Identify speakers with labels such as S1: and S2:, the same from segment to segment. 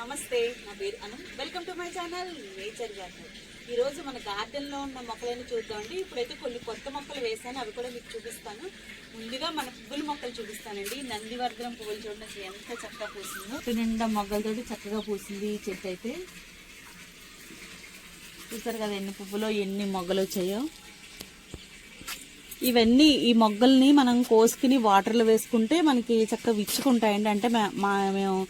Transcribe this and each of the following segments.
S1: నమస్తే నా పేరు Anu. Welcome to my channel nature garden ఈరోజు మన గార్డెన్లో ఉన్న మొక్కలను చూద్దామండి. ఇప్పుడైతే కొన్ని కొత్త మొక్కలు వేసాను అవి కూడా మీకు చూపిస్తాను. ముందుగా మన పువ్వుల మొక్కలు చూపిస్తానండి. నందివర్ధనం పువ్వులు చూడండి ఎంత చక్కగా పూసిందో. నిండా మొగ్గలతోటి చక్కగా పూసింది ఈ చెట్టు అయితే. చూసారు కదా ఎన్ని పువ్వులో ఎన్ని మొగ్గలు వచ్చాయో. ఇవన్నీ ఈ మొగ్గల్ని మనం కోసుకుని వాటర్లో వేసుకుంటే మనకి చక్కగా విచ్చుకుంటాయండి. అంటే మా మేము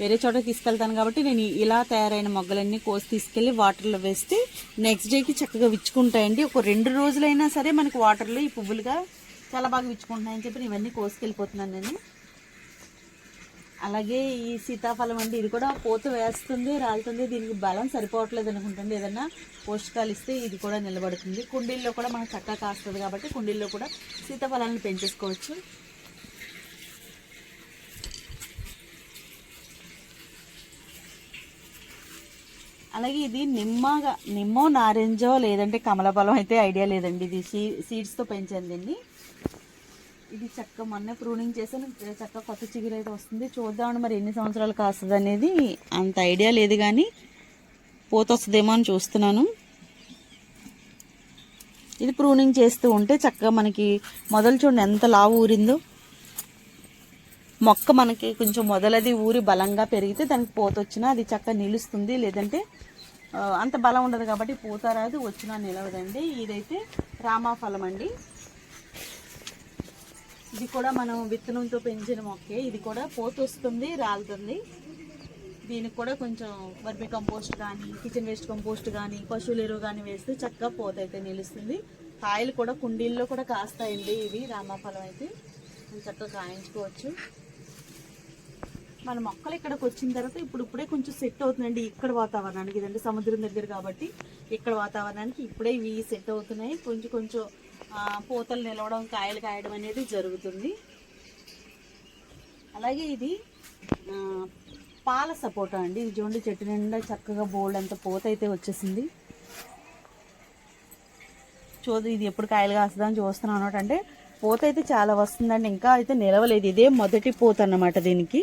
S1: వేరే చోట తీసుకెళ్తాను కాబట్టి నేను ఇలా తయారైన మొగ్గలన్నీ కోసి తీసుకెళ్ళి వాటర్లో వేస్తే నెక్స్ట్ డేకి చక్కగా విచ్చుకుంటాయండి. ఒక రెండు రోజులైనా సరే మనకి వాటర్లో ఈ పువ్వులుగా చాలా బాగా విచ్చుకుంటున్నాయని చెప్పి నేను ఇవన్నీ కోసుకెళ్ళిపోతున్నాను నేను. అలాగే ఈ సీతాఫలం అండి ఇది కూడా పూత వేస్తుంది రాలుతుంది దీనికి బలం సరిపోవట్లేదు అనుకుంటుంది. ఏదన్నా పోషకాలు ఇస్తే ఇది కూడా నిలబడుతుంది. కుండీల్లో కూడా మనకు చక్కగా కాస్తుంది కాబట్టి కుండీల్లో కూడా సీతాఫలాలను పెంచేసుకోవచ్చు. అలాగే ఇది నిమ్మగా నిమ్మో నారింజో లేదంటే కమలఫలం అయితే ఐడియా లేదండి. ఇది సీ సీడ్స్తో పెంచాను దీన్ని. ఇది చక్క మొన్న ప్రూనింగ్ చేసాను చక్క కొత్త చిగురు అయితే వస్తుంది. చూద్దామని మరి ఎన్ని సంవత్సరాలు కాస్తుంది అనేది. అంత ఐడియా లేదు కానీ పోత వస్తుందేమో అని చూస్తున్నాను. ఇది ప్రూనింగ్ చేస్తూ ఉంటే చక్కగా మనకి మొదలు చూడండి ఎంత లావు ఊరిందో. మొక్క మనకి కొంచెం మొదలది ఊరి బలంగా పెరిగితే దానికి పూత వచ్చినా అది చక్కగా నిలుస్తుంది. లేదంటే అంత బలం ఉండదు కాబట్టి పూత రాదు వచ్చినా నిలవదండి. ఇదైతే రామాఫలం అండి. ఇది కూడా మనం విత్తనంతో పెంచిన మొక్కే. ఇది కూడా పోత వస్తుంది రాలుతుంది. దీనికి కూడా కొంచెం వర్మి కంపోస్ట్ కానీ కిచెన్ వేస్ట్ కంపోస్ట్ కానీ పశువుల ఎరువు కానీ వేస్తే చక్కగా పోత అయితే నిలుస్తుంది. కాయలు కూడా కుండీల్లో కూడా కాస్తాయండి ఇవి రామాఫలం అయితే. చక్కగా కాయించుకోవచ్చు. మన మొక్కలు ఇక్కడికి వచ్చిన తర్వాత ఇప్పుడు ఇప్పుడే కొంచెం సెట్ అవుతుందండి ఇక్కడ వాతావరణానికి. ఇదంటే సముద్రం దగ్గర కాబట్టి ఇక్కడ వాతావరణానికి ఇప్పుడే ఇవి సెట్ అవుతున్నాయి. కొంచెం కొంచెం పూతలు నిలవడం కాయలు కాయడం అనేది జరుగుతుంది. అలాగే ఇది పాల సపోటా అండి. ఇది చూడండి చెట్టు నిండా చక్కగా బోల్డ్ అంత పూత అయితే వచ్చేసింది. చూడు ఇది ఎప్పుడు కాయలు కాస్తుందని చూస్తున్నాను అంటే పూత అయితే చాలా వస్తుందండి. ఇంకా అయితే నిలవలేదు. ఇదే మొదటి పూత అన్నమాట దీనికి.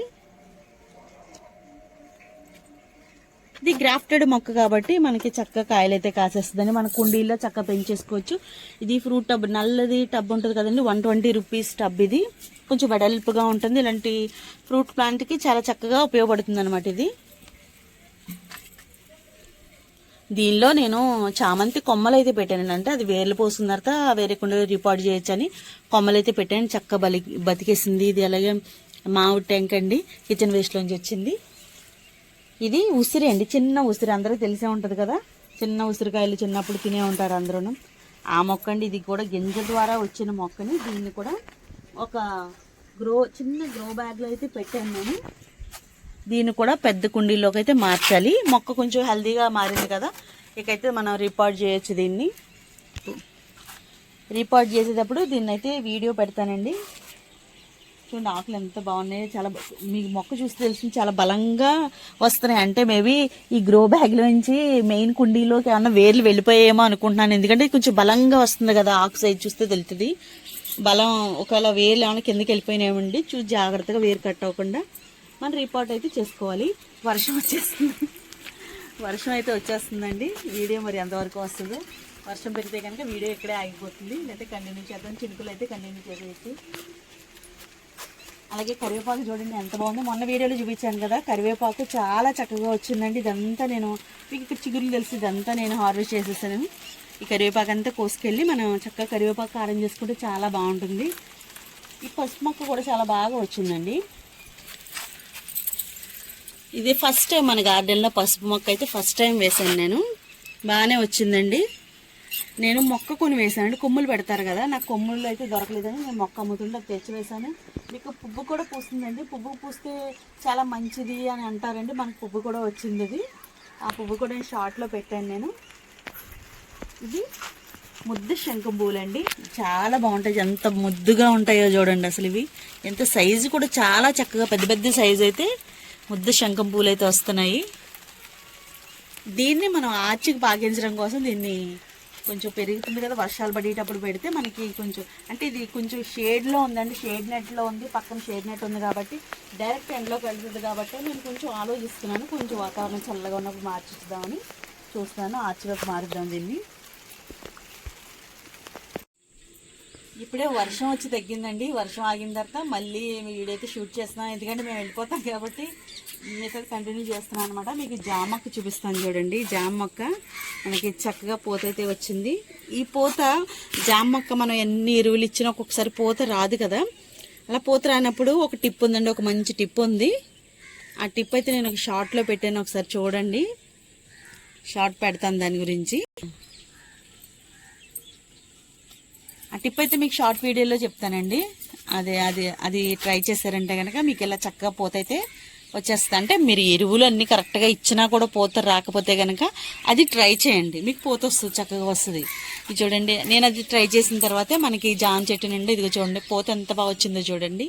S1: ఇది గ్రాఫ్టెడ్ మొక్క కాబట్టి మనకి చక్క కాయలైతే కాసేస్తుందని మన కుండీల్లో చక్క పెంచేసుకోవచ్చు. ఇది ఫ్రూట్ టబ్ నల్లది టబ్ ఉంటుంది కదండి వన్ ట్వంటీ రూపీస్ టబ్ ఇది. కొంచెం వెడల్పుగా ఉంటుంది. ఇలాంటి ఫ్రూట్ ప్లాంట్కి చాలా చక్కగా ఉపయోగపడుతుంది అనమాట ఇది. దీనిలో నేను చామంతి కొమ్మలు అయితే పెట్టాను అంటే అది వేర్లు పోసిన తర్వాత వేరే కుండలో రిపోర్ట్ చేయొచ్చని కొమ్మలు అయితే పెట్టాను. చక్క బలి బతికేసింది ఇది. అలాగే మామిడి ట్యాంక్ అండి కిచెన్ వేస్ట్లోంచి వచ్చింది. ఇది ఉసిరి అండి. చిన్న ఉసిరి. అందరికీ తెలిసే ఉంటుంది కదా? చిన్న ఉసిరికాయలు చిన్నప్పుడు తినే ఉంటారు అందరూ ఆ మొక్క అండి ఇది కూడా గింజ ద్వారా వచ్చిన మొక్కని దీన్ని కూడా ఒక గ్రో చిన్న గ్రో బ్యాగ్లో అయితే పెట్టాను నేను. దీన్ని కూడా పెద్ద కుండీలోకి అయితే మార్చాలి మొక్క కొంచెం హెల్దీగా మారింది కదా? ఇకైతే మనం రిపోర్ట్ చేయొచ్చు దీన్ని. రిపోర్ట్ చేసేటప్పుడు దీన్ని అయితే వీడియో పెడతానండి. చూడండి ఆకులు ఎంత బాగున్నాయో చాలా మీ మీకు మొక్క చూస్తే తెలిసి చాలా బలంగా వస్తున్నాయి. అంటే మేబీ ఈ గ్రో బ్యాగ్లో నుంచి మెయిన్ కుండీలోకి ఏమన్నా వేర్లు వెళ్ళిపోయేమో అనుకుంటున్నాను. ఎందుకంటే కొంచెం బలంగా వస్తుంది కదా ఆకు సైజ్ చూస్తే తెలుస్తుంది. బలం ఒకవేళ వేర్లు ఏమైనా కిందకి వెళ్ళిపోయినామండి చూసి జాగ్రత్తగా వేరు కట్ అవ్వకుండా మనం రిపోర్ట్ అయితే చేసుకోవాలి. వర్షం వచ్చేస్తుంది. వర్షం అయితే వచ్చేస్తుందండి. వీడియో మరి ఎంతవరకు వస్తుందో వర్షం పెడితే కనుక వీడియో ఇక్కడే ఆగిపోతుంది. లేకపోతే కంటిన్యూ చేద్దాం. చినుకులు అయితే కంటిన్యూ చేసేయచ్చు. అలాగే కరివేపాకు చూడండి ఎంత బాగుందో. మొన్న వీడియోలో చూపించాను కదా కరివేపాకు చాలా చక్కగా వచ్చిందండి. ఇదంతా నేను మీకు ఇక్కడ చిగురులు తెలిసి ఇదంతా నేను హార్వెస్ట్ చేసేసాను. ఈ కరివేపాకు అంతా కోసుకెళ్ళి మనం చక్కగా కరివేపాకు కారం చేసుకుంటే చాలా బాగుంటుంది. ఈ పసుపు మొక్క కూడా చాలా బాగా వచ్చిందండి. ఇది ఫస్ట్ టైం మన గార్డెన్లో పసుపు మొక్క అయితే ఫస్ట్ టైం వేసాను నేను. బాగానే వచ్చిందండి. నేను మొక్క కొని వేసానండి కొమ్ములు పెడతారు కదా నాకు కొమ్ములు అయితే దొరకలేదని నేను మొక్క అమ్ముతుంటే తెచ్చి వేసాను మీకు పువ్వు కూడా పూస్తుందండి. పువ్వు పూస్తే చాలా మంచిది అని అంటారండి. మనకు పువ్వు కూడా వచ్చింది అది ఆ పువ్వు కూడా నేను షార్ట్లో పెట్టాను నేను. ఇది ముద్దు శంఖం పూలండి. చాలా బాగుంటాయి. ఎంత ముద్దుగా ఉంటాయో చూడండి అసలు ఇవి. ఎంత సైజు కూడా చాలా చక్కగా పెద్ద పెద్ద సైజు అయితే ముద్దు శంఖం పూలు అయితే వస్తున్నాయి. దీన్ని మనం ఆర్చికి పాకించడం కోసం దీన్ని కొంచెం పెరుగుతుంది కదా వర్షాలు పడేటప్పుడు పెడితే మనకి కొంచెం అంటే ఇది కొంచెం షేడ్లో ఉందండి షేడ్ నెట్లో ఉంది పక్కన షేడ్ నెట్ ఉంది కాబట్టి డైరెక్ట్ ఎండ్లోకి వెళ్తుంది కాబట్టి నేను కొంచెం ఆలోచిస్తున్నాను కొంచెం వాతావరణం చల్లగా ఉన్నప్పుడు మార్చిద్దామని చూస్తున్నాను ఆర్చివైపు మారుద్దాం దీన్ని. ఇప్పుడే వర్షం వచ్చి తగ్గిందండి. వర్షం ఆగిన తర్వాత మళ్ళీ వీడైతే షూట్ చేస్తున్నాం. ఎందుకంటే మేము వెళ్ళిపోతాం కాబట్టి మిగతా కంటిన్యూ చేస్తున్నాం అనమాట మీకు జామ మొక్క చూపిస్తాను చూడండి. జామ మొక్క మనకి చక్కగా పూత అయితే వచ్చింది. ఈ పూత జామ మొక్క మనం ఎన్ని ఎరువులు ఇచ్చినా ఒక్కొక్కసారి పూత రాదు కదా. అలా పూత రానప్పుడు ఒక టిప్ ఉందండి. ఒక మంచి టిప్ ఉంది. ఆ టిప్ అయితే నేను ఒక షార్ట్లో పెట్టాను. ఒకసారి చూడండి. షార్ట్ పెడతాను దాని గురించి. ఆ టిప్ అయితే మీకు షార్ట్ వీడియోలో చెప్తానండి. అదే అది అది ట్రై చేశారంటే కనుక మీకు ఇలా చక్కగా పోతైతే వచ్చేస్తా. అంటే మీరు ఎరువులు అన్నీ కరెక్ట్గా ఇచ్చినా కూడా పోత రాకపోతే కనుక అది ట్రై చేయండి. మీకు పోత వస్తుంది చక్కగా వస్తుంది. ఇది చూడండి నేను అది ట్రై చేసిన తర్వాతే మనకి జామ చెట్టు నుండి ఇదిగో చూడండి పోత ఎంత బాగా వచ్చిందో చూడండి.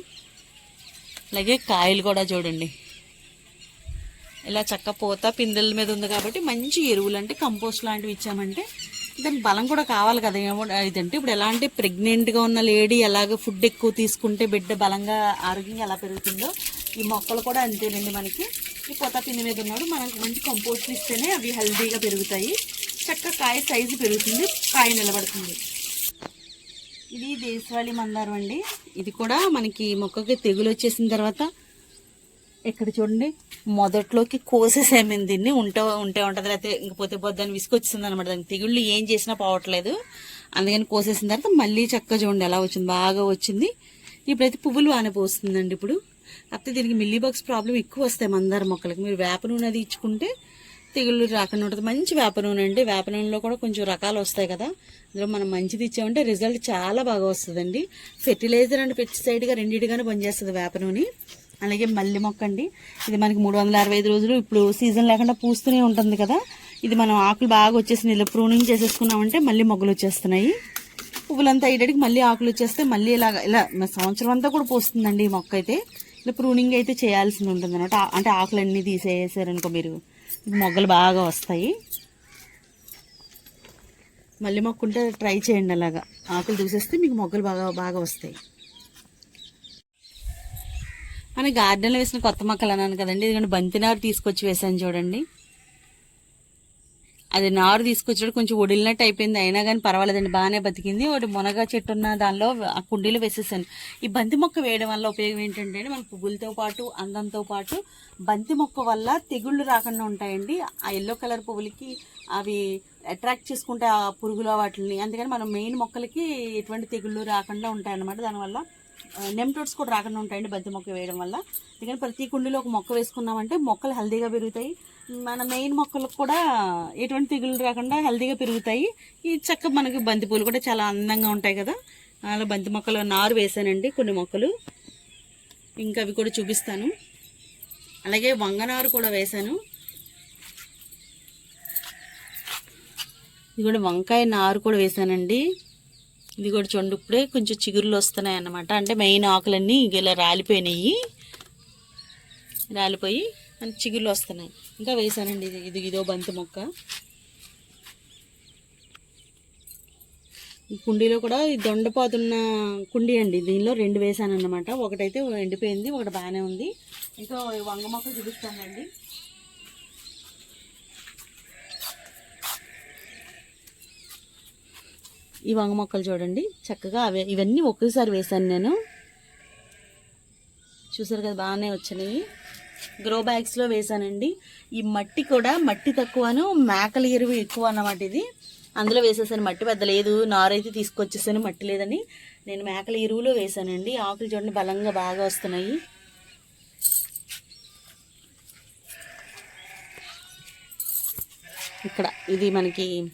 S1: అలాగే కాయలు కూడా చూడండి. ఇలా చక్క పోత పిందెల మీద ఉంది కాబట్టి మంచి ఎరువులు అంటే కంపోస్ట్ లాంటివి ఇచ్చామంటే దానికి బలం కూడా కావాలి కదా. ఏమో ఇదంటే ఇప్పుడు ఎలా అంటే ప్రెగ్నెంట్గా ఉన్న లేడీ ఎలాగ ఫుడ్ ఎక్కువ తీసుకుంటే బిడ్డ బలంగా ఆరోగ్యంగా ఎలా పెరుగుతుందో ఈ మొక్కలు కూడా అంతేనండి మనకి. ఈ పొత పిండి మీద ఉన్నాడు. మనకి మంచి కంపోస్ట్ ఇస్తేనే అవి హెల్దీగా పెరుగుతాయి. చక్కగా కాయ సైజు పెరుగుతుంది. కాయ నిలబడుతుంది. ఇది దేశవాళీ మందారం అండి. ఇది కూడా మనకి మొక్కకి తెగులు వచ్చేసిన తర్వాత ఇక్కడ చూడండి మొదట్లోకి కోసేసాము దీన్ని. ఉంటే ఉంటే ఉంటుంది లేకపోతే ఇంకపోతే దాన్ని విసుకొచ్చింది అనమాట దానికి తెగుళ్ళు ఏం చేసినా పోవట్లేదు. అందుకని కోసేసిన తర్వాత మళ్ళీ చక్కగా చూడండి ఎలా వచ్చింది బాగా వచ్చింది. ఇప్పుడైతే పువ్వులు బాగానే పోస్తుందండి ఇప్పుడు. కాకపోతే దీనికి మిల్లీ బాక్స్ ప్రాబ్లం ఎక్కువ వస్తాయి మందార మొక్కలకి. మీరు వేప నూనె అది ఇచ్చుకుంటే తెగుళ్ళు రాకుండా ఉంటుంది. మంచి వేప నూనె అండి. వేప నూనెలో కూడా కొంచెం రకాలు వస్తాయి కదా. అందులో మనం మంచిది ఇచ్చామంటే రిజల్ట్ చాలా బాగా వస్తుందండి. ఫెర్టిలైజర్ అండ్ పెస్టిసైడ్గా రెండింటిగానే పనిచేస్తుంది వేప నూనె. అలాగే మల్లె మొక్క అండి. ఇది మనకి మూడు వందల అరవై ఐదు రోజులు ఇప్పుడు సీజన్ లేకుండా పూస్తూనే ఉంటుంది కదా. ఇది మనం ఆకులు బాగా వచ్చేసి ఇలా ప్రూనింగ్ చేసేసుకున్నామంటే మళ్ళీ మొగ్గలు వచ్చేస్తున్నాయి. పువ్వులంతా అయ్యేటికి మళ్ళీ ఆకులు వచ్చేస్తే మళ్ళీ ఇలాగ ఇలా సంవత్సరం అంతా కూడా పోస్తుందండి ఈ మొక్క అయితే. ఇలా ప్రూనింగ్ అయితే చేయాల్సి ఉంటుంది అనమాట. అంటే ఆకులన్నీ తీసేసారనుకో మీరు. మొగ్గలు బాగా వస్తాయి. మళ్ళీ మొక్క ఉంటే ట్రై చేయండి అలాగా. ఆకులు చూసేస్తే మీకు మొగ్గలు బాగా బాగా వస్తాయి. మన గార్డెన్లో వేసిన కొత్త మొక్కలు అన్నాను కదండి. ఎందుకంటే బంతి నారు తీసుకొచ్చి వేసాను చూడండి. అది నారు తీసుకొచ్చాడు కొంచెం ఒడిలినట్టు అయిపోయింది. అయినా కానీ పర్వాలేదండి బాగానే బతికింది. ఒకటి మునగ చెట్టు ఉన్న దానిలో ఆ కుండీలో వేసేసాను. ఈ బంతి మొక్క వేయడం వల్ల ఉపయోగం ఏంటంటే మన పువ్వులతో పాటు అందంతో పాటు బంతి మొక్క వల్ల తెగుళ్ళు రాకుండా ఉంటాయండి. ఆ ఎల్లో కలర్ పువ్వులకి అవి అట్రాక్ట్ చేసుకుంటే ఆ పురుగులు వాటిని అందుకని మనం మెయిన్ మొక్కలకి ఎటువంటి తెగుళ్ళు రాకుండా ఉంటాయన్నమాట. దానివల్ల నెమ్టోడ్స్ కూడా రాకుండా ఉంటాయండి బంతి మొక్క వేయడం వల్ల. ఎందుకంటే ప్రతి కుండీలో ఒక మొక్క వేసుకున్నామంటే మొక్కలు హెల్దీగా పెరుగుతాయి. మన మెయిన్ మొక్కలకు కూడా ఎటువంటి తెగులు రాకుండా హెల్దీగా పెరుగుతాయి. ఈ చక్క మనకి బంతి పూలు కూడా చాలా అందంగా ఉంటాయి కదా. అలా బంతి మొక్కలు నారు వేసానండి కొన్ని మొక్కలు. ఇంకా అవి కూడా చూపిస్తాను. అలాగే వంగనారు కూడా వేశాను. ఇది కూడా వంకాయ నారు కూడా వేసానండి ఇది కూడా చూడండి ఇప్పుడే కొంచెం చిగురులు వస్తున్నాయి అన్నమాట. అంటే మెయిన్ ఆకులన్నీ ఇలా రాలిపోయినాయి. రాలిపోయి మనకి చిగురులు వస్తున్నాయి. ఇంకా వేసానండి ఇది. ఇది ఇదో బంతి మొక్క. ఈ కుండీలో కూడా ఈ దొండపోతున్న కుండీ అండి. దీనిలో రెండు వేసాను అన్నమాట ఒకటైతే ఎండిపోయింది ఒకటి బాగానే ఉంది. ఇంకా వంగ మొక్క చూపిస్తానండి. ఈ వంగ మొక్కలు చూడండి. చక్కగా అవే ఇవన్నీ ఒకేసారి వేసాను నేను. చూసారు కదా బాగానే వచ్చినాయి. గ్రో బ్యాగ్స్లో వేసానండి ఈ మట్టి కూడా మట్టి తక్కువను మేకల ఎరువు ఎక్కువ అన్నమాట ఇది. అందులో వేసేసాను మట్టి పెద్ద లేదు. నారైతే తీసుకొచ్చేసాను మట్టి లేదని. నేను మేకల ఎరువులో వేశానండి. ఆకులు చూడండి బలంగా బాగా వస్తున్నాయి. ఇక్కడ ఇది మనకి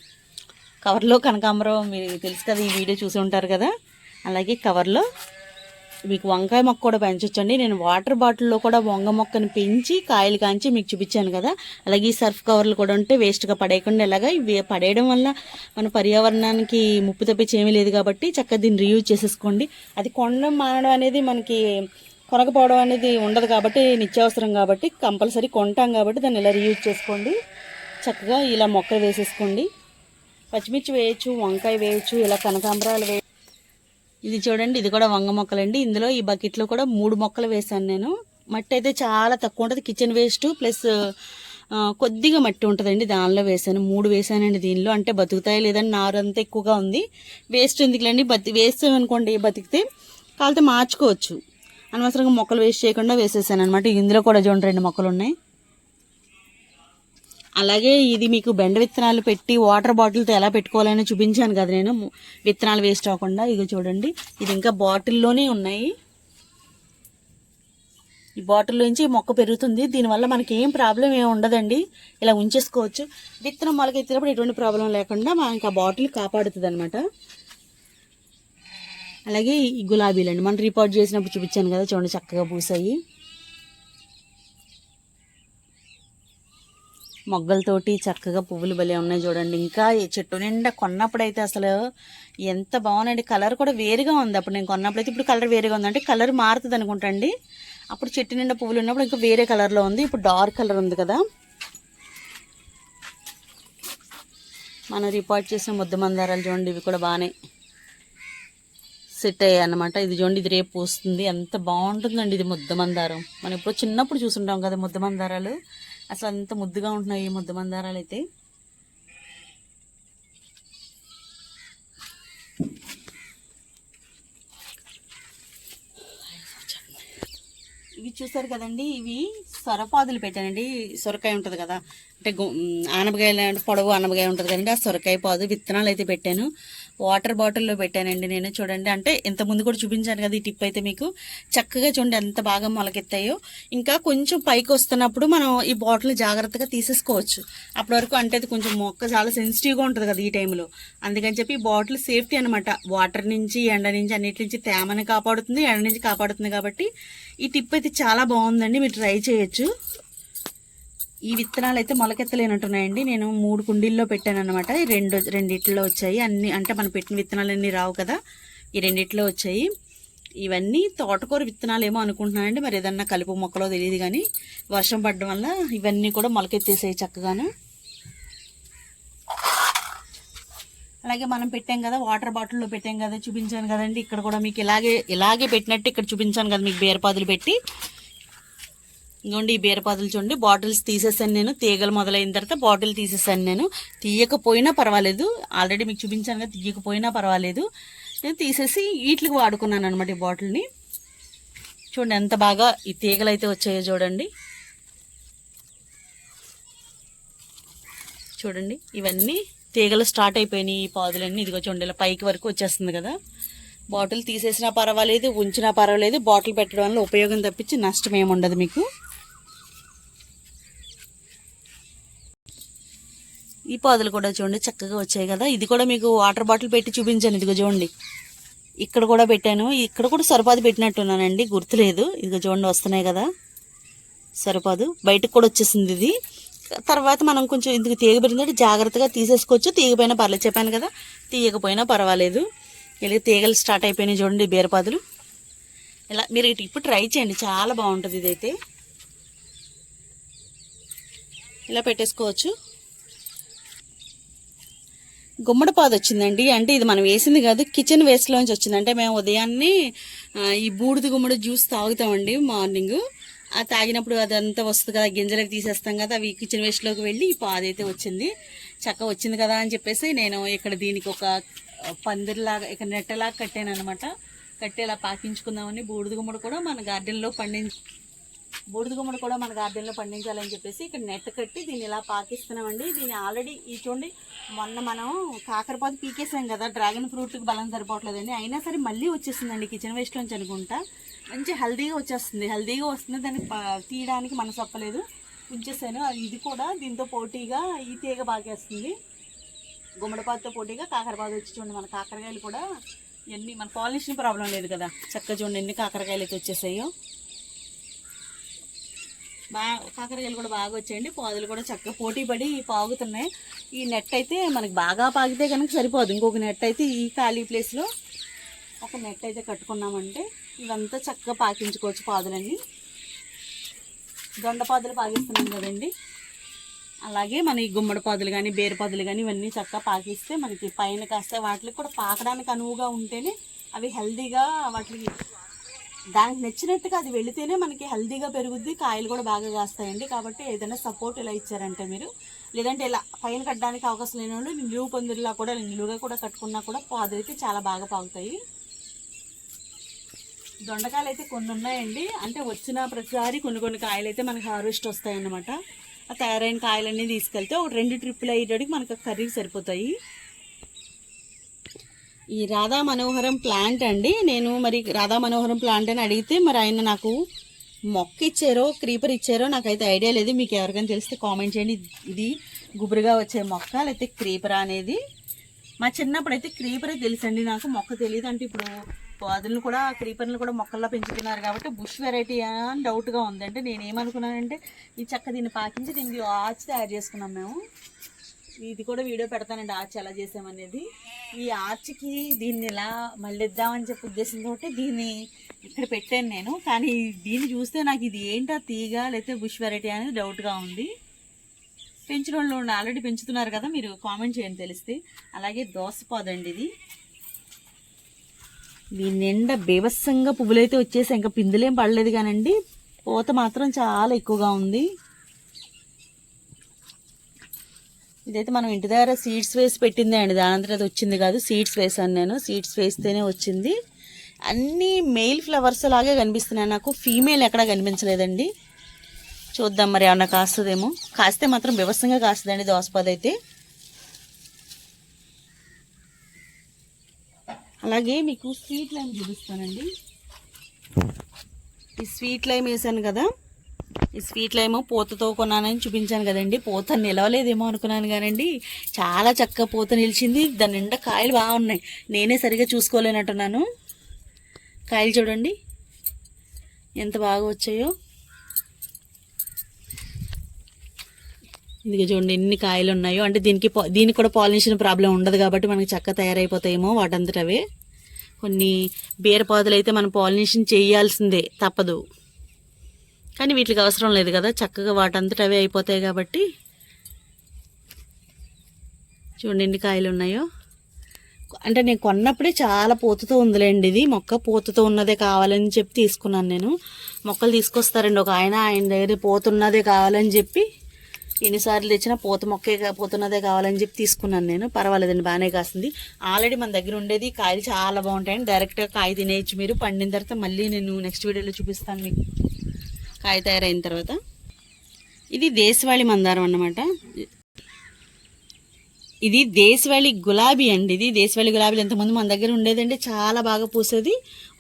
S1: కవర్లో కనకాంబరం మీరు తెలుసు కదా ఈ వీడియో చూసి ఉంటారు కదా. అలాగే కవర్లో మీకు వంకాయ మొక్క కూడా పెంచొచ్చండి. నేను వాటర్ బాటిల్లో కూడా వంగ మొక్కను పెంచి కాయలు కాంచి మీకు చూపించాను కదా. అలాగే ఈ సర్ఫ్ కవర్లు కూడా ఉంటే వేస్ట్గా పడేయకుండా ఇలాగా ఇవి పడేయడం వల్ల మన పర్యావరణానికి ముప్పు తప్పించేమీ లేదు కాబట్టి చక్కగా దీన్ని రీయూజ్ చేసేసుకోండి. అది కొండ మానడం అనేది మనకి కొనకపోవడం అనేది ఉండదు కాబట్టి నిత్యావసరం కాబట్టి కంపల్సరీ కొంటాం కాబట్టి దాన్ని ఇలా రీయూజ్ చేసుకోండి. చక్కగా ఇలా మొక్కలు వేసేసుకోండి. పచ్చిమిర్చి వేయచ్చు వంకాయ వేయచ్చు ఇలా కనకాంబరాలు వే ఇది చూడండి ఇది కూడా వంగ మొక్కలండి. ఇందులో ఈ బకెట్లో కూడా మూడు మొక్కలు వేసాను నేను. మట్టి అయితే చాలా తక్కువ ఉంటుంది. కిచెన్ వేస్ట్ ప్లస్ కొద్దిగా మట్టి ఉంటుందండి. దానిలో వేసాను మూడు వేసానండి దీనిలో. అంటే బతుకుతాయి లేదని నారు అంతా ఎక్కువగా ఉంది. వేస్ట్ ఎందుకులేండి? బతి వేస్తామనుకోండి బతికితే కాలితే మార్చుకోవచ్చు. అనవసరంగా మొక్కలు వేస్ట్ చేయకుండా వేసేసాను అనమాట ఇందులో కూడా చూడండి రెండు మొక్కలు ఉన్నాయి. అలాగే ఇది మీకు బెండ విత్తనాలు పెట్టి వాటర్ బాటిల్తో ఎలా పెట్టుకోవాలని చూపించాను కదా నేను. విత్తనాలు వేస్ట్ అవ్వకుండా. ఇగో చూడండి. ఇది ఇంకా బాటిల్లోనే ఉన్నాయి. ఈ బాటిల్లోంచి మొక్క పెరుగుతుంది. దీనివల్ల మనకి ఏం ప్రాబ్లం ఏమి ఉండదండి. ఇలా ఉంచేసుకోవచ్చు. విత్తనం మొలకెత్తినప్పుడు ఎటువంటి ప్రాబ్లం లేకుండా మనకి ఆ బాటిల్ కాపాడుతుంది అనమాట అలాగే ఈ గులాబీలండి. మనం రిపోర్ట్ చేసినప్పుడు చూపించాను కదా. చూడండి చక్కగా పూసాయి. మొగ్గలతోటి చక్కగా పువ్వులు భలే ఉన్నాయి చూడండి. ఇంకా ఈ చెట్టు నిండా కొన్నప్పుడైతే అసలు ఎంత బాగున్నాయండి. కలర్ కూడా వేరుగా ఉంది. అప్పుడు నేను కొన్నప్పుడైతే ఇప్పుడు కలర్ వేరుగా ఉంది అంటే కలర్ మారుతుంది అనుకుంటండి అప్పుడు చెట్టు నిండా పువ్వులు ఉన్నప్పుడు ఇంకా వేరే కలర్లో ఉంది. ఇప్పుడు డార్క్ కలర్ ఉంది కదా. మనం రిపోర్ట్ చేసిన ముద్ద మందారాలు చూడండి. ఇవి కూడా బాగానే సెట్ అయ్యాయి అనమాట ఇది చూడండి ఇది రేపు పూస్తుంది. ఎంత బాగుంటుందండి ఇది ముద్ద మందారం. మనం ఇప్పుడు చిన్నప్పుడు చూసుంటాం కదా ముద్ద మందారాలు. అసలు అంత ముద్దుగా ఉంటున్నాయి ఈ ముద్ద మందారాలు అయితే. ఇవి చూసారు కదండి ఇవి సొరపాదులు పెట్టానండి. సొరకాయ ఉంటుంది కదా అంటే గు- ఆనపకాయలు అంటే పొడవు ఆనపకాయ ఉంటుంది కదండి ఆ సొరకాయ పాదు విత్తనాలు అయితే పెట్టాను. వాటర్ బాటిల్లో పెట్టానండి నేను చూడండి. అంటే ఇంత ముందు కూడా చూపించాను కదా ఈ టిప్ అయితే మీకు. చక్కగా చూడండి ఎంత బాగా మొలకెత్తాయో. ఇంకా కొంచెం పైకి వస్తున్నప్పుడు మనం ఈ బాటిల్ జాగ్రత్తగా తీసేసుకోవచ్చు. అప్పటి వరకు అంటే అది కొంచెం మొక్క చాలా సెన్సిటివ్గా ఉంటుంది కదా ఈ టైంలో అందుకని చెప్పి ఈ బాటిల్ సేఫ్టీ అనమాట వాటర్ నుంచి ఎండ నుంచి అన్నిటి నుంచి తేమని కాపాడుతుంది ఎండ నుంచి కాపాడుతుంది కాబట్టి ఈ టిప్ అయితే చాలా బాగుందండి. మీరు ట్రై చేయొచ్చు. ఈ విత్తనాలు అయితే మొలకెత్తలేనట్టున్నాయండి నేను మూడు కుండీల్లో పెట్టాను అనమాట రెండు రెండిట్లో వచ్చాయి. అన్ని అంటే మనం పెట్టిన విత్తనాలన్నీ రావు కదా. ఈ రెండిట్లో వచ్చాయి. ఇవన్నీ తోటకూర విత్తనాలు ఏమో అనుకుంటున్నానండి. మరి ఏదన్నా కలుపు మొక్కలో తెలియదు కానీ వర్షం పడడం వల్ల ఇవన్నీ కూడా మొలకెత్తేసాయి చక్కగాను. అలాగే మనం పెట్టాం కదా వాటర్ బాటిల్లో పెట్టాం కదా చూపించాను కదండి. ఇక్కడ కూడా మీకు ఇలాగే ఇలాగే పెట్టినట్టు ఇక్కడ చూపించాను కదా మీకు బీరపాదులు పెట్టి. ఇంకోండి ఈ బీరపాదులు చూడండి. బాటిల్స్ తీసేసాను నేను. తీగలు మొదలైన తర్వాత బాటిల్ తీసేసాను నేను. తీయకపోయినా పర్వాలేదు. ఆల్రెడీ మీకు చూపించాను కదా తీయకపోయినా పర్వాలేదు. నేను తీసేసి వీటికి వాడుకున్నాను అనమాట ఈ బాటిల్ని. చూడండి ఎంత బాగా ఈ తీగలు అయితే వచ్చాయో చూడండి. చూడండి ఇవన్నీ తీగలు స్టార్ట్ అయిపోయినాయి ఈ పాదులన్నీ. ఇదిగో చూడండి ఇలా పైకి వరకు వచ్చేస్తుంది కదా. బాటిల్ తీసేసినా పర్వాలేదు ఉంచినా పర్వాలేదు. బాటిల్ పెట్టడం వల్ల ఉపయోగం తప్పించి నష్టం ఏమి ఉండదు మీకు. ఈ పాదులు కూడా చూడండి చక్కగా వచ్చాయి కదా. ఇది కూడా మీకు వాటర్ బాటిల్ పెట్టి చూపించాను. ఇదిగో చూడండి. ఇక్కడ కూడా పెట్టాను. ఇక్కడ కూడా సరిపాదు పెట్టినట్టున్నానండి. గుర్తులేదు. ఇదిగో చూడండి వస్తున్నాయి కదా. సరిపాదు. బయటకు కూడా వచ్చేసింది ఇది. తర్వాత మనం కొంచెం ఇందుకు తీగ జాగ్రత్తగా తీసేసుకోవచ్చు. తీగపోయినా పర్లేదు. చెప్పాను కదా. తీయకపోయినా పర్వాలేదు. ఇలా తీగలు స్టార్ట్ అయిపోయినాయి చూడండి బీరపాదులు. ఇలా మీరు ఇప్పుడు ట్రై చేయండి. చాలా బాగుంటుంది ఇదైతే. ఇలా పెట్టేసుకోవచ్చు. గుమ్మడిపాదు వచ్చిందండి. అంటే ఇది మనం వేసింది కాదు కిచెన్ వేస్ట్లోంచి వచ్చింది అంటే మేము ఉదయాన్నే ఈ బూడిద గుమ్మడి జ్యూస్ తాగుతామండి మార్నింగ్. ఆ తాగినప్పుడు అదంతా వస్తుంది కదా గింజలకు తీసేస్తాం కదా అవి కిచెన్ వేస్ట్లోకి వెళ్ళి ఈ పాదు అయితే వచ్చింది. చక్క వచ్చింది కదా అని చెప్పేసి నేను ఇక్కడ దీనికి ఒక పందిరిలాగా ఇక్కడ నెట్టలాగా కట్టాను అనమాట కట్టి ఇలా పాకించుకుందామని బూడిద గుమ్మడి కూడా మన గార్డెన్లో పండించి బూడిద గుమ్మడి కూడా మన గార్డెన్లో పండించాలని చెప్పేసి ఇక్కడ నెట్ కట్టి దీన్ని ఇలా పాకిస్తున్నామండి. దీన్ని ఆల్రెడీ ఈ చూడండి మొన్న మనం కాకరపాదు పీకేసాం కదా డ్రాగన్ ఫ్రూట్కి బలం సరిపోవట్లేదండి. అయినా సరే మళ్ళీ వచ్చేసిందండి కిచెన్ వేస్ట్ నుంచి అనుకుంటా. మంచి హెల్దీగా వచ్చేస్తుంది. హెల్దీగా వస్తుంది దాన్ని తీయడానికి మనసు చెప్పలేదు ఉంచేసాను. అది ఇది కూడా దీంతో పోటీగా ఈ తీగ పాకేస్తుంది. గుమ్మడిపాతతో పోటీగా కాకరపాదు వచ్చి చూడండి మన కాకరకాయలు కూడా ఎన్ని మన పాలినేషన్ ప్రాబ్లం లేదు కదా. చక్కగా చూడండి ఎన్ని కాకరకాయలు అయితే వచ్చేసాయో. బాగా కాకరకాయలు కూడా బాగా వచ్చాయండి. పాదులు కూడా చక్కగా పోటీ పడి పాగుతున్నాయి. ఈ నెట్ అయితే మనకి బాగా పాగితే కనుక సరిపోదు. ఇంకొక నెట్ అయితే ఈ ఖాళీ ప్లేస్లో ఒక నెట్ అయితే కట్టుకున్నామంటే ఇవంతా చక్కగా పాకించుకోవచ్చు పాదులన్నీ. దొండ పాదులు పాకిస్తున్నాం కదండి. అలాగే మన ఈ గుమ్మడి పాదులు కానీ బేరు పాదులు కానీ ఇవన్నీ చక్కగా పాకిస్తే మనకి పైన కాస్తాయి వాటికి కూడా పాకడానికి అనువుగా ఉంటేనే అవి హెల్దీగా వాటికి దానికి నచ్చినట్టుగా అది వెళితేనే మనకి హెల్దీగా పెరుగుద్ది కాయలు కూడా బాగా కాస్తాయండి. కాబట్టి ఏదైనా సపోర్ట్ ఇలా ఇచ్చారంటే మీరు లేదంటే ఇలా పైన కట్టడానికి అవకాశం లేని వాళ్ళు నిలువు పందిరిలా కూడా నిలువుగా కూడా కట్టుకున్నా కూడా పాదైతే చాలా బాగా పాకుతాయి దొండకాయలు అయితే కొన్ని ఉన్నాయండి. అంటే వచ్చిన ప్రతిసారి కొన్ని కొన్ని కాయలు అయితే మనకి హార్వెస్ట్ వస్తాయి అన్నమాట ఆ తయారైన కాయలన్నీ తీసుకెళ్తే ఒక రెండు ట్రిప్పులు అయ్యేటడికి మనకు కర్రీకి సరిపోతాయి. ఈ రాధా మనోహరం ప్లాంట్ అండి. నేను మరి రాధా మనోహరం ప్లాంట్ అని అడిగితే మరి ఆయన నాకు మొక్క ఇచ్చారో క్రీపర్ ఇచ్చారో నాకైతే ఐడియా లేదు. మీకు ఎవరికైనా తెలిస్తే కామెంట్ చేయండి. ఇది గుబురుగా వచ్చే మొక్క లేకపోతే క్రీపరా అనేది. మా చిన్నప్పుడు అయితే క్రీపరే తెలుసండి నాకు. మొక్క తెలియదు అంటే ఇప్పుడు పాదులను కూడా క్రీపర్లు కూడా మొక్కల్లో పెంచుతున్నారు కాబట్టి బుష్ వెరైటీ అని డౌట్గా ఉందంటే నేను ఏమనుకున్నానంటే ఈ చక్క దీన్ని పాకించి దీనికి ఆర్చ్ తయారు చేసుకున్నాం మేము. ఇది కూడా వీడియో పెడతానండి ఆర్చ్ ఎలా చేసామనేది. ఈ ఆర్చ్కి దీన్ని ఎలా మళ్ళిద్దామని చెప్పి ఉద్దేశంతో దీన్ని ఇక్కడ పెట్టాను నేను. కానీ దీన్ని చూస్తే నాకు ఇది ఏంటో తీగ లేకపోతే బుష్ వెరైటీ అనేది డౌట్గా ఉంది. పెంచిన వాళ్ళు ఆల్రెడీ పెంచుతున్నారు కదా మీరు కామెంట్ చేయండి తెలిస్తే. అలాగే దోసపాదండి ఇది. దీని నిండా బీభత్సంగా పువ్వులైతే వచ్చేసి ఇంకా పిందులేం పడలేదు కానండి. పూత మాత్రం చాలా ఎక్కువగా ఉంది. ఇదైతే మనం ఇంటి దగ్గర సీడ్స్ వేసి పెట్టిందే అండి. దాని అంతా అది వచ్చింది కాదు సీడ్స్ వేసాను నేను. సీడ్స్ వేస్తేనే వచ్చింది. అన్నీ మెయిల్ ఫ్లవర్స్ లాగే కనిపిస్తున్నాయి. నాకు ఫీమేల్ ఎక్కడా కనిపించలేదండి. చూద్దాం మరి ఏమన్నా కాస్తుందేమో. కాస్తే మాత్రం వ్యవస్థంగా కాస్తుందండి దోసపది అయితే. అలాగే మీకు స్వీట్ లైమ్ చూపిస్తానండి. ఈ స్వీట్ లైమ్ వేసాను కదా. ఈ స్వీట్లు ఏమో పూతతో కొన్నానని చూపించాను కదండి. పూత నిలవలేదేమో అనుకున్నాను కానండి. చాలా చక్కగా పూత నిలిచింది. దాని నిండా కాయలు బాగున్నాయి నేనే సరిగా చూసుకోలేనట్టున్నాను. కాయలు చూడండి. ఎంత బాగా వచ్చాయో. ఇదిగో చూడండి ఎన్ని కాయలు ఉన్నాయో. అంటే దీనికి దీనికి కూడా పాలినేషన్ ప్రాబ్లం ఉండదు కాబట్టి మనకి చక్క తయారైపోతాయేమో వాటంతటవే. కొన్ని బీరపాదులు అయితే మనం పాలినేషన్ చేయాల్సిందే తప్పదు. కానీ వీటికి అవసరం లేదు కదా. చక్కగా వాటంతట అవే అయిపోతాయి కాబట్టి. చూడండి ఎన్ని కాయలు ఉన్నాయో. అంటే నేను కొన్నప్పుడే చాలా పూతతో ఉందిలేండి ఇది. మొక్క పూతతో ఉన్నదే కావాలని చెప్పి తీసుకున్నాను నేను. మొక్కలు తీసుకొస్తారండి. ఒక ఆయన ఆయన దగ్గర పోతున్నదే కావాలని చెప్పి ఎన్నిసార్లు తెచ్చినా పూత మొక్కే పోతున్నదే పూతున్నదే కావాలని చెప్పి తీసుకున్నాను నేను. పర్వాలేదండి బాగానే కాస్తుంది ఆల్రెడీ మన దగ్గర ఉండేది కాయలు చాలా బాగుంటాయండి. డైరెక్ట్గా కాయ తినేయచ్చు మీరు. పండిన తర్వాత మళ్ళీ నేను నెక్స్ట్ వీడియోలో చూపిస్తాను మీకు. కాయ తయారైన తర్వాత ఇది దేశవాళి మందారం అన్నమాట. ఇది దేశవాళి గులాబీ అండి. ఇది దేశవాళి గులాబీలు ఎంతమంది మన దగ్గర ఉండేదండి చాలా బాగా పూసేది.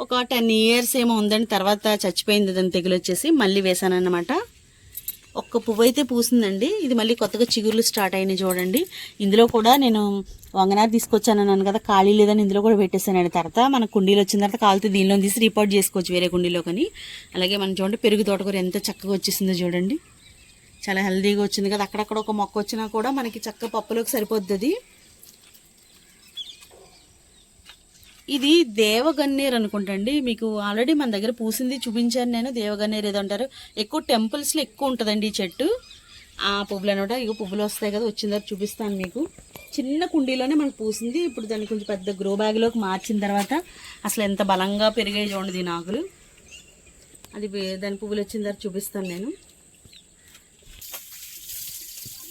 S1: ఒక టెన్ ఇయర్స్ ఏమో ఉందండి. తర్వాత చచ్చిపోయింది. దాని తెగులు వచ్చేసి మళ్ళీ వేసాను అన్నమాట ఒక్క పువ్వు అయితే పూసిందండి. ఇది మళ్ళీ కొత్తగా చిగుర్లు స్టార్ట్ అయినాయి చూడండి. ఇందులో కూడా నేను వంగనారు తీసుకొచ్చానన్నాను కదా ఖాళీ లేదని ఇందులో కూడా పెట్టేశానండి. తర్వాత మన కుండీలు వచ్చిన తర్వాత కాలితే దీనిలో తీసి రిపోర్ట్ చేసుకోవచ్చు వేరే కుండీలో కానీ. అలాగే మనం చూడండి పెరుగు తోటకూర ఎంత చక్కగా వచ్చేసిందో చూడండి. చాలా హెల్దీగా వచ్చింది కదా. అక్కడక్కడ ఒక మొక్క వచ్చినా కూడా మనకి చక్క పప్పులోకి సరిపోద్ది ఇది దేవగన్నేరు అనుకుంటండి. మీకు ఆల్రెడీ మన దగ్గర పూసింది చూపించాను నేను. దేవగన్నేరు ఏదో అంటారు ఎక్కువ టెంపుల్స్లో ఎక్కువ ఉంటుందండి ఈ చెట్టు. ఆ పువ్వులు అనమాట. ఇక పువ్వులు వస్తాయి కదా వచ్చిన తర్వాత చూపిస్తాను మీకు. చిన్న కుండీలోనే మనకు పూసింది. ఇప్పుడు దాన్ని కొంచెం పెద్ద గ్రో బ్యాగ్లోకి మార్చిన తర్వాత అసలు ఎంత బలంగా పెరిగాయి చూడండి దీని ఆకులు. అది దాని పువ్వులు వచ్చిన తర్వాత చూపిస్తాను నేను.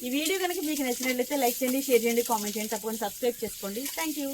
S1: ఈ వీడియో కనుక మీకు నచ్చినట్లయితే లైక్ చేయండి షేర్ చేయండి కామెంట్ చేయండి. తప్పకుండా సబ్స్క్రైబ్ చేసుకోండి. Thank you